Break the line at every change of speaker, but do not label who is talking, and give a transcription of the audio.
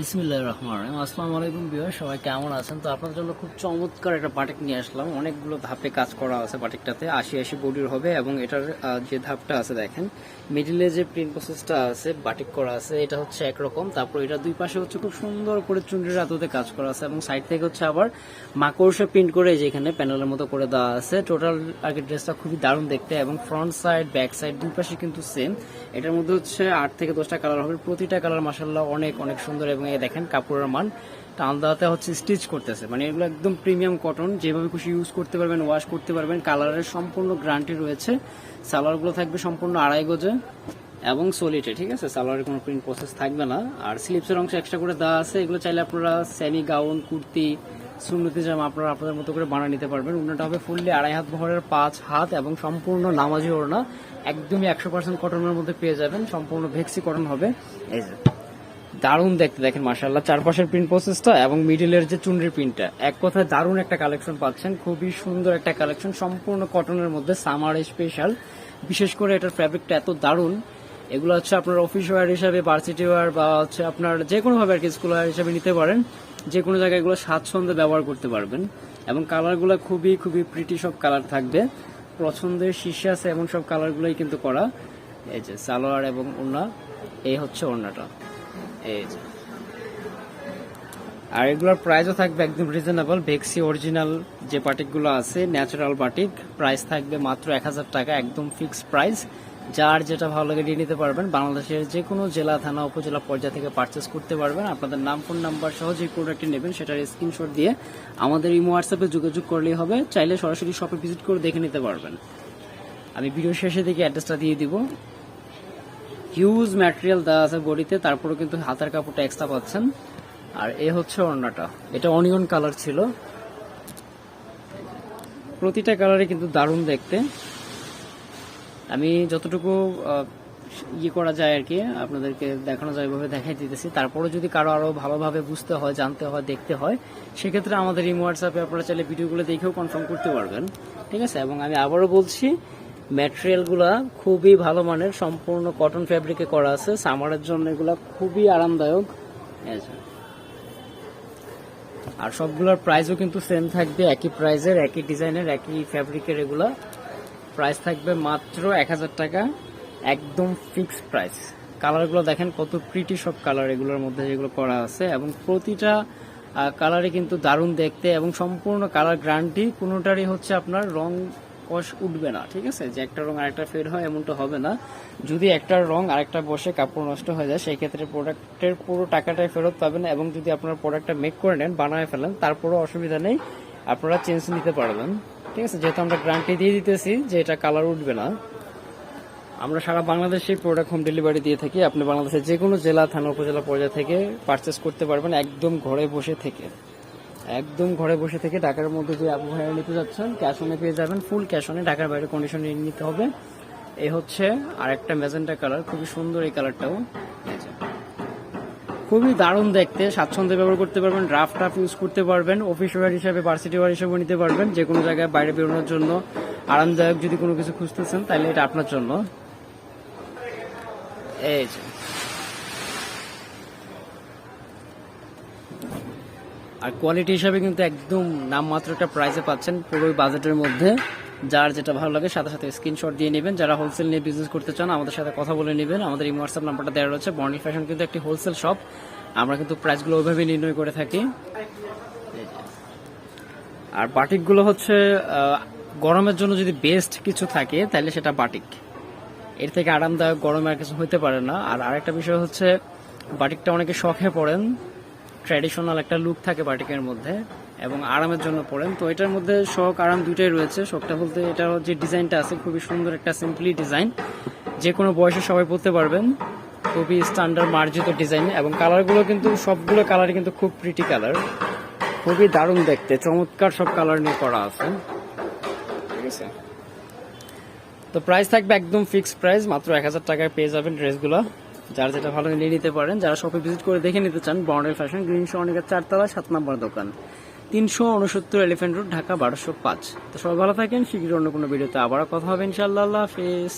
বিসমিল্লাহ রহমান রহিম। আসসালামু আলাইকুম বিহার সবাই কেমন আছেন? তো আপনার জন্য খুব চমৎকার একটা বাটিক নিয়ে আসলাম। অনেকগুলো ধাপে কাজ করা আছে বাটিকটাতে, আশি আশি বডির হবে এবং এটার যে ধাপটা আছে দেখেন মিডিলে যে প্রিন্ট প্রসেসটা আছে, বাটিক করা আছে, এটা হচ্ছে একরকম। তারপর এটা দুই পাশে হচ্ছে খুব সুন্দর করে চুন্ডির আদতে কাজ করা আছে এবং সাইড থেকে হচ্ছে আবার মাকড়সা প্রিন্ট করে যেখানে প্যানেলের মতো করে দেওয়া আছে। টোটাল কি ড্রেসটা খুবই দারুণ দেখতে এবং ফ্রন্ট সাইড ব্যাক সাইড দুই পাশে কিন্তু সেম এটার মধ্যে হচ্ছে আট থেকে দশটা কালার হবে। প্রতিটা কালার মাসাল্লাহ অনেক অনেক সুন্দর এবং এই দেখেন, কাপড়ের মান। টান হচ্ছে স্টিচ করতেছে। মানে এগুলো একদম প্রিমিয়াম কটন যেভাবে খুশি ইউজ করতে পারবেন ওয়াশ করতে পারবেন। কালারের সম্পূর্ণ গ্যারান্টি রয়েছে। সালোয়ারগুলো থাকবে সম্পূর্ণ আড়াই গজে এবং সলিটে ঠিক আছে? সালোয়ারের কোনো প্রিন্ট প্রসেস থাকবে না। আর স্লিপসের অংশ এক্সট্রা করে দেওয়া আছে। এগুলো চাইলে আপনারা সেমি গাউন কুর্তি, সুন্নতি জামা আপনারা আপনাদের মতো করে বানিয়ে নিতে পারবেন। উন্নটা হবে ফুললি আড়াই হাত, বহরের পাঁচ হাত এবং সম্পূর্ণ নামাজি ওড়না। একদমই একশো পার্সেন্ট কটনের মধ্যে পেয়ে যাবেন। সম্পূর্ণ ভেক্সি কটন হবে। এই যে। দারুণ দেখতে দেখেন মার্শাল্লাহ চারপাশের প্রিন্ট প্রসেসটা এবং মিডিলের যে চুনরির প্রিন্টটা এক কথায় দারুণ একটা কালেকশন পাচ্ছেন। খুবই সুন্দর একটা কালেকশন সম্পূর্ণ কটনের মধ্যে সামার স্পেশাল বিশেষ করে এটার ফ্যাব্রিকটা এত দারুণ। এগুলো হচ্ছে আপনার অফিস ওয়ার হিসাবে ভার্সিটি ওয়ার বা হচ্ছে আপনার যে কোনো ভাবে আর কি স্কুল ওয়ার হিসাবে নিতে পারেন। যে কোনো জায়গায় এগুলো স্বাচ্ছন্দ্যে ব্যবহার করতে পারবেন। এবং কালারগুলো খুবই খুবই প্রিটি সব কালার থাকবে। পছন্দের শীর্ষে আছে এমন সব কালারগুলোই কিন্তু করা। এই যে সালোয়ার এবং ওড়না, এই হচ্ছে ওড়নাটা। এই আর এগুলোর প্রাইসও থাকবে একদম রিজনেবল ভেক্সি অরিজিনাল যে বাটিকগুলো আছে ন্যাচারাল বাটিক প্রাইস থাকবে মাত্র এক হাজার টাকা, একদম ফিক্সড প্রাইস যার যেটা ভালো লাগে নিয়ে নিতে পারবেন। বাংলাদেশের যে কোনো জেলা, থানা, উপজেলা পর্যায় থেকে পারচেস করতে পারবেন। আপনাদের নাম ফোন নাম্বার সহ যে প্রোডাক্টটি নেবেন, সেটার স্ক্রিনশট দিয়ে আমাদের ইমো হোয়াটসঅ্যাপে যোগাযোগ করলেই হবে। চাইলে সরাসরি শপে ভিজিট করে দেখে নিতে পারবেন। আমি ভিডিও শেষে দিকে অ্যাড্রেসটা দিয়ে দিব। হিউজ ম্যাটেরিয়াল দেওয়া আছে বডিতে তারপরে কিন্তু হাতার কাপড়টা এক্সট্রা পাচ্ছেন। আর এ হচ্ছে অন্যটা এটা অনিয়ন কালার ছিল। প্রতিটা কালারে কিন্তু দারুণ দেখতে। আমি যতটুকু ইয়ে করা যায় আর কি, আপনাদেরকে দেখানো যায়, এভাবে দেখাই দিতেছি। তারপরে যদি কারও আরও ভালোভাবে বুঝতে হয়, জানতে হয়, দেখতে হয়, সেক্ষেত্রে আমাদের এই হোয়াটসঅ্যাপে আপনারা চাইলে ভিডিওগুলো দেখেও কনফার্ম করতে পারবেন। ঠিক আছে? এবং আমি আবারও বলছি ম্যাটেরিয়ালগুলা খুবই ভালো মানের, সম্পূর্ণ কটন ফ্যাব্রিকে করা আছে। সামারের জন্য এগুলা খুবই আরামদায়ক। আর সবগুলোর প্রাইসও কিন্তু সেম থাকবে, একই প্রাইজের একই ডিজাইনের একই ফ্যাব্রিকের এগুলা। প্রাইস থাকবে মাত্র এক হাজার টাকা, একদম ফিক্সড প্রাইস কালারগুলো দেখেন কত প্রিটি সব কালার এগুলোর মধ্যে যেগুলো করা আছে। এবং প্রতিটা কালারে কিন্তু দারুণ দেখতে। এবং সম্পূর্ণ কালার গ্রান্টি কোনোটারই হচ্ছে আপনার রং কষ উঠবে না, ঠিক আছে? যে একটা রং আরেকটা ফেড হয়, এমনটা হবে না। যদি একটা রং আরেকটা বসে কাপড় নষ্ট হয়ে যায়, সেই ক্ষেত্রে প্রোডাক্টের পুরো টাকাটাই ফেরত পাবেন এবং যদি আপনার প্রোডাক্টটা মেক করে নেন, বানায় ফেলেন, তারপরও অসুবিধা নেই, আপনারা চেঞ্জ নিতে পারবেন। ঠিক আছে? যেহেতু আমরা গ্যারান্টি দিয়ে দিতেছি যে এটা কালার উঠবে না। আমরা সারা বাংলাদেশে প্রোডাক্ট হোম ডেলিভারি দিয়ে থাকি। আপনি বাংলাদেশের যে কোনো জেলা, থানা, উপজেলা পর্যায়ে থেকে পারচেস করতে পারবেন একদম ঘরে বসে থেকে। একদম ঘরে বসে থেকে ঢাকার মধ্যে যে ভাইয়া নিতে যাচ্ছেন ক্যাশ অনে পেয়ে যাবেন ফুল ক্যাশ অনে ঢাকার বাইরে কন্ডিশন নিতে হবে। এই হচ্ছে আর একটা ম্যাজেন্টা কালার খুবই সুন্দর এই কালারটাও খুবই দারুণ দেখতে, স্বাচ্ছন্দ্যে ব্যবহার করতে পারবেন ড্রাফট টাফ ইউজ করতে পারবেন অফিস ওয়ার হিসাবে ভার্সিটি ওয়ার হিসাবে নিতে পারবেন যে কোনো জায়গায় বাইরে বেরোনোর জন্য। আরামদায়ক যদি কোনো কিছু খুঁজতেছেন, তাহলে এটা আপনার জন্য। এই আর কোয়ালিটি হিসাবে কিন্তু একদম নামমাত্র একটা প্রাইসে পাচ্ছেন পুরো বাজেটের মধ্যে। যার যেটা ভালো লাগে সাথে সাথে স্ক্রিনশট দিয়ে নেবেন। যারা হোলসেল নিয়ে বিজনেস করতে চান, আমাদের সাথে কথা বলে নেবেন। আমাদের এই হোয়াটসঅ্যাপ নাম্বারটা দেওয়া রয়েছে। বর্নি ফ্যাশন কিন্তু একটি হোলসেল শপ আমরা কিন্তু প্রাইসগুলো ওইভাবে নির্ণয় করে থাকি। আর বাটিকগুলো হচ্ছে গরমের জন্য যদি বেস্ট কিছু থাকে, তাহলে সেটা বাটিক এর থেকে আরামদায়ক গরমে আর কিছু হতে পারে না। আর আরেকটা বিষয় হচ্ছে বাটিকটা অনেকে শখে পড়েন। ট্র্যাডিশনাল একটা লুক থাকে বাটিকের মধ্যে এবং আরামের জন্য পড়েন তো এটার মধ্যে শখ আরাম দুইটাই রয়েছে। শখটা বলতে এটার যে ডিজাইনটা আছে, খুবই সুন্দর একটা সিম্পলি ডিজাইন। যে কোনো বয়সে সবাই পড়তে পারবেন। খুবই স্ট্যান্ডার্ড মার্জিত ডিজাইন এবং কালারগুলো কিন্তু, সবগুলো কালারই কিন্তু খুব প্রিটি কালার খুবই দারুণ দেখতে। চমৎকার সব কালার নিয়ে করা আছে। ঠিক আছে? তো প্রাইস থাকবে একদম ফিক্সড প্রাইস মাত্র এক হাজার টাকায় পেয়ে যাবেন ড্রেসগুলো যার যেটা ভালো নিয়ে নিতে পারেন, যারা শপে ভিজিট করে দেখে নিতে চান বর্ডার ফ্যাশন গ্রিন অনেকের চারতলা সাত নম্বর দোকান। তিনশো উনসত্তর এলিফেন্ট রোড ঢাকা বারোশো পাঁচ। তো সবাই ভালো থাকেন শীঘ্রই অন্য কোনো ভিডিওতে আবার কথা হবে ইনশাল্লাহ আল্লাহ হাফিজ।